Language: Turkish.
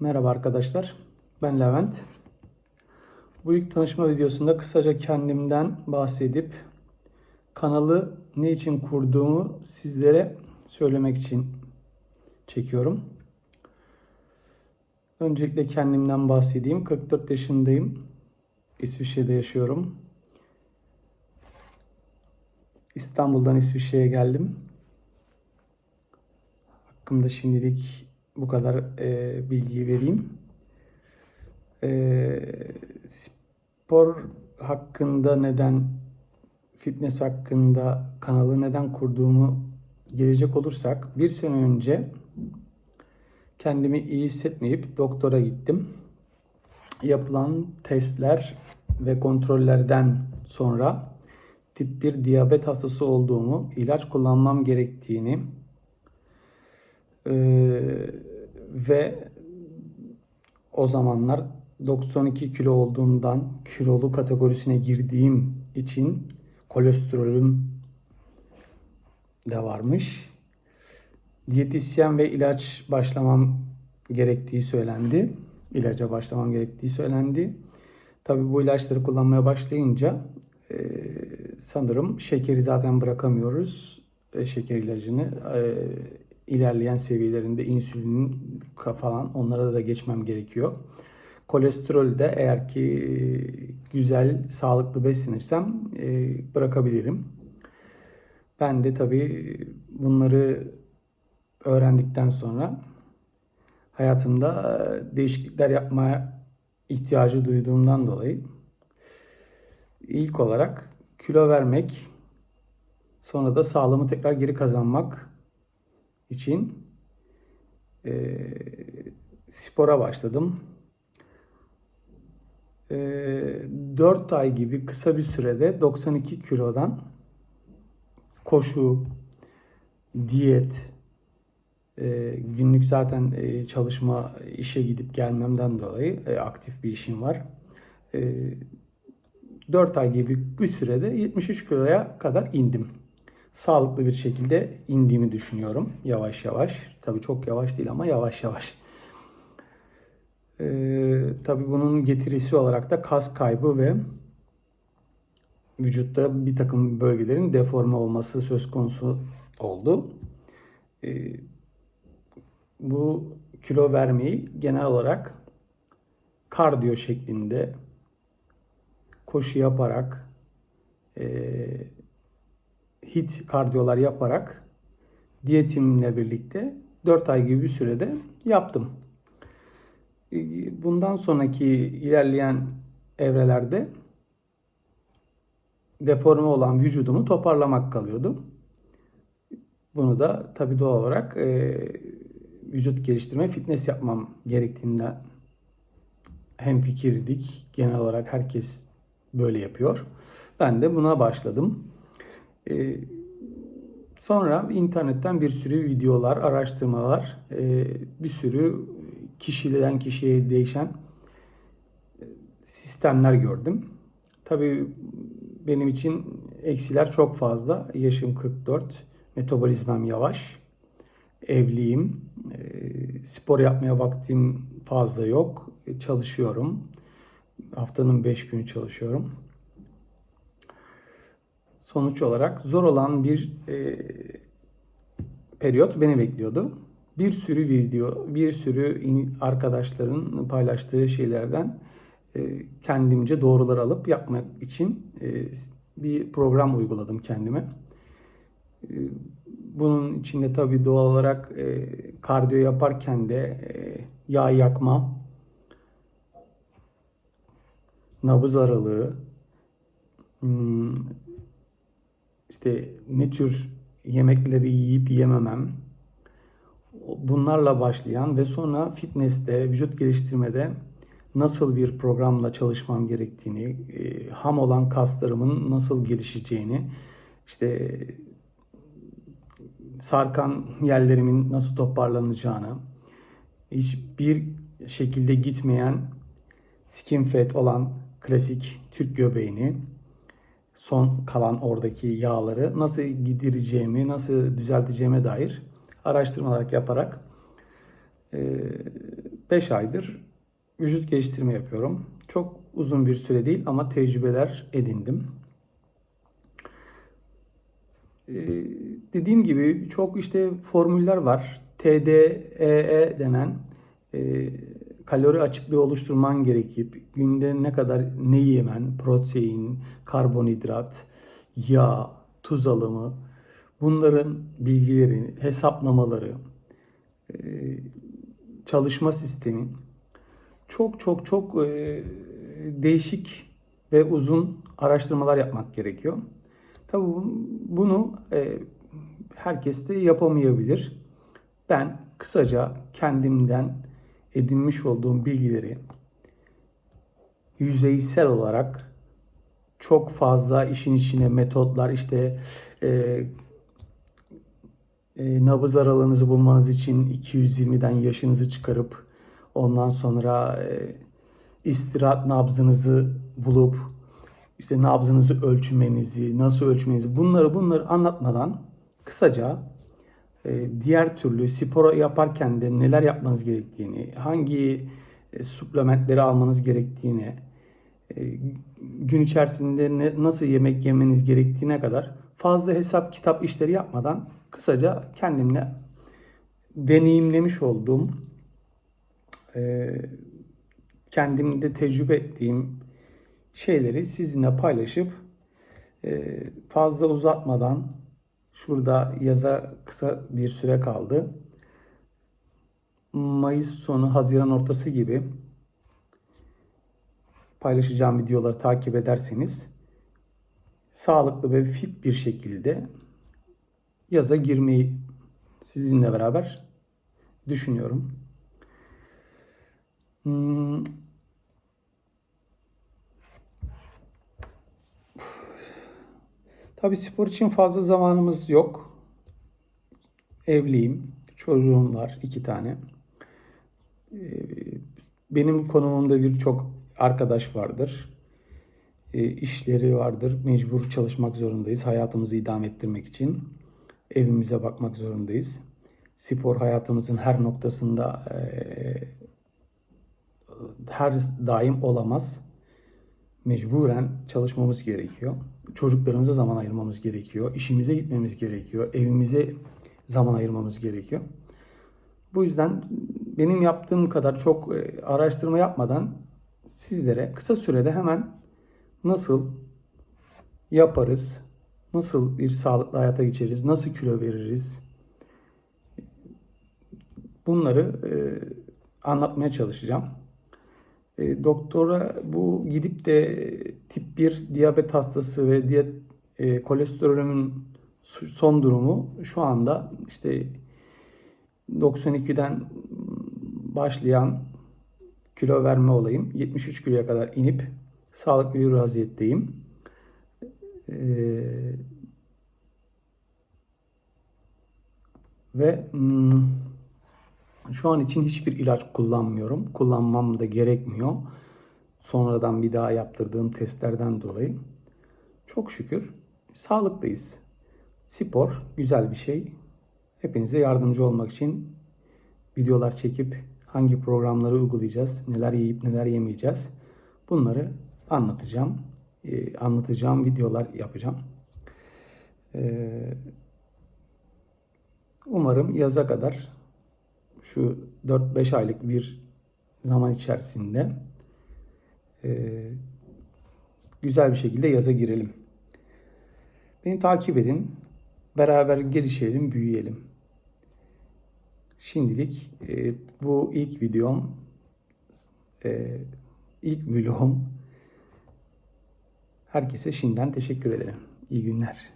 Merhaba arkadaşlar, ben Levent. Bu ilk tanışma videosunda kısaca kendimden bahsedip kanalı ne için kurduğumu sizlere söylemek için çekiyorum. Öncelikle kendimden bahsedeyim. 44 yaşındayım. İsviçre'de yaşıyorum. İstanbul'dan İsviçre'ye geldim. Hakkımda şimdilik bu kadar e, bilgiyi vereyim. E, spor hakkında neden, fitness hakkında kanalı neden kurduğumu gelecek olursak bir sene önce kendimi iyi hissetmeyip doktora gittim. Yapılan testler ve kontrollerden sonra tip 1 diyabet hastası olduğumu, ilaç kullanmam gerektiğini ve o zamanlar 92 kilo olduğumdan kilolu kategorisine girdiğim için kolesterolüm de varmış. Diyetisyen ve ilaç başlamam gerektiği söylendi. İlaca başlamam gerektiği söylendi. Tabii bu ilaçları kullanmaya başlayınca e, sanırım şekeri zaten bırakamıyoruz. E, şeker ilacını. E, ilerleyen seviyelerinde insülin falan onlara da geçmem gerekiyor. Kolesterol de eğer ki güzel, sağlıklı beslenirsem e, bırakabilirim. Ben de tabii bunları öğrendikten sonra hayatımda değişiklikler yapmaya ihtiyacı duyduğumdan dolayı ilk olarak kilo vermek, sonra da sağlığımı tekrar geri kazanmak için e, spora başladım. E, 4 ay gibi kısa bir sürede 92 kilodan koşu, diyet, e, günlük zaten e, çalışma, işe gidip gelmemden dolayı e, aktif bir işim var. E, 4 ay gibi bir sürede 73 kiloya kadar indim sağlıklı bir şekilde indiğimi düşünüyorum. Yavaş yavaş. Tabii çok yavaş değil ama yavaş yavaş. Ee, tabii bunun getirisi olarak da kas kaybı ve vücutta bir takım bölgelerin deforme olması söz konusu oldu. Ee, bu kilo vermeyi genel olarak kardiyo şeklinde koşu yaparak e, hit kardiyolar yaparak diyetimle birlikte 4 ay gibi bir sürede yaptım. Bundan sonraki ilerleyen evrelerde deforme olan vücudumu toparlamak kalıyordu. Bunu da tabii doğal olarak e, vücut geliştirme, fitness yapmam gerektiğinden hem fikirdik. Genel olarak herkes böyle yapıyor. Ben de buna başladım. E, sonra internetten bir sürü videolar, araştırmalar, e, bir sürü kişiden kişiye değişen e, sistemler gördüm. Tabii benim için eksiler çok fazla. Yaşım 44, metabolizmam yavaş, evliyim, e, spor yapmaya vaktim fazla yok, e, çalışıyorum. Haftanın 5 günü çalışıyorum sonuç olarak zor olan bir e, periyot beni bekliyordu. Bir sürü video, bir sürü arkadaşların paylaştığı şeylerden e, kendimce doğrular alıp yapmak için e, bir program uyguladım kendime. E, bunun içinde tabii doğal olarak e, kardiyo yaparken de e, yağ yakma, nabız aralığı, hmm, işte ne tür yemekleri yiyip yememem, bunlarla başlayan ve sonra fitness'te, vücut geliştirmede nasıl bir programla çalışmam gerektiğini, e, ham olan kaslarımın nasıl gelişeceğini, işte sarkan yerlerimin nasıl toparlanacağını, hiçbir şekilde gitmeyen skin fat olan klasik Türk göbeğini, son kalan oradaki yağları nasıl gidireceğimi, nasıl düzelteceğime dair araştırmalar yaparak 5 5 aydır vücut geliştirme yapıyorum. Çok uzun bir süre değil ama tecrübeler edindim. Ee, dediğim gibi çok işte formüller var. TDEE denen e, kalori açıklığı oluşturman gerekip günde ne kadar ne yemen, protein, karbonhidrat, yağ, tuz alımı bunların bilgileri, hesaplamaları, e, çalışma sistemi çok çok çok e, değişik ve uzun araştırmalar yapmak gerekiyor. Tabii bunu e, herkes de yapamayabilir. Ben kısaca kendimden edinmiş olduğum bilgileri yüzeysel olarak çok fazla işin içine metotlar işte e, e, nabız aralığınızı bulmanız için 220'den yaşınızı çıkarıp ondan sonra e, istirahat nabzınızı bulup işte nabzınızı ölçmenizi, nasıl ölçmenizi bunları bunları anlatmadan kısaca diğer türlü spor yaparken de neler yapmanız gerektiğini, hangi e, suplementleri almanız gerektiğini, e, gün içerisinde nasıl yemek yemeniz gerektiğine kadar fazla hesap kitap işleri yapmadan kısaca kendimle deneyimlemiş olduğum, e, kendimde tecrübe ettiğim şeyleri sizinle paylaşıp fazla uzatmadan şurada yaza kısa bir süre kaldı. Mayıs sonu, Haziran ortası gibi paylaşacağım videoları takip ederseniz sağlıklı ve fit bir şekilde yaza girmeyi sizinle beraber düşünüyorum. Hmm. Tabii spor için fazla zamanımız yok. Evliyim. Çocuğum var. iki tane. Ee, Benim konumumda birçok arkadaş vardır. E, işleri vardır. Mecbur çalışmak zorundayız. Hayatımızı idame ettirmek için. Evimize bakmak zorundayız. Spor hayatımızın her noktasında e, her daim olamaz. Mecburen çalışmamız gerekiyor. Çocuklarımıza zaman ayırmamız gerekiyor. İşimize gitmemiz gerekiyor. Evimize zaman ayırmamız gerekiyor. Bu yüzden benim yaptığım kadar çok e, araştırma yapmadan sizlere kısa sürede hemen nasıl yaparız, nasıl bir sağlıklı hayata geçeriz, nasıl kilo veririz bunları e, anlatmaya çalışacağım. E, doktora bu gidip de tip 1 diyabet hastası ve diyet e, kolesterolümün son durumu şu anda işte 92'den başlayan kilo verme olayım 73 kiloya kadar inip sağlıklı bir vaziyetteyim. Ee, ve hmm, şu an için hiçbir ilaç kullanmıyorum. Kullanmam da gerekmiyor. Sonradan bir daha yaptırdığım testlerden dolayı. Çok şükür sağlıklıyız. Spor güzel bir şey. Hepinize yardımcı olmak için videolar çekip hangi programları uygulayacağız, neler yiyip neler yemeyeceğiz bunları anlatacağım. Ee, anlatacağım videolar yapacağım. Ee, umarım yaza kadar şu 4-5 aylık bir zaman içerisinde e, güzel bir şekilde yaza girelim. Beni takip edin. Beraber gelişelim, büyüyelim. Şimdilik e, bu ilk videom, e, ilk vlogum. Herkese şimdiden teşekkür ederim. İyi günler.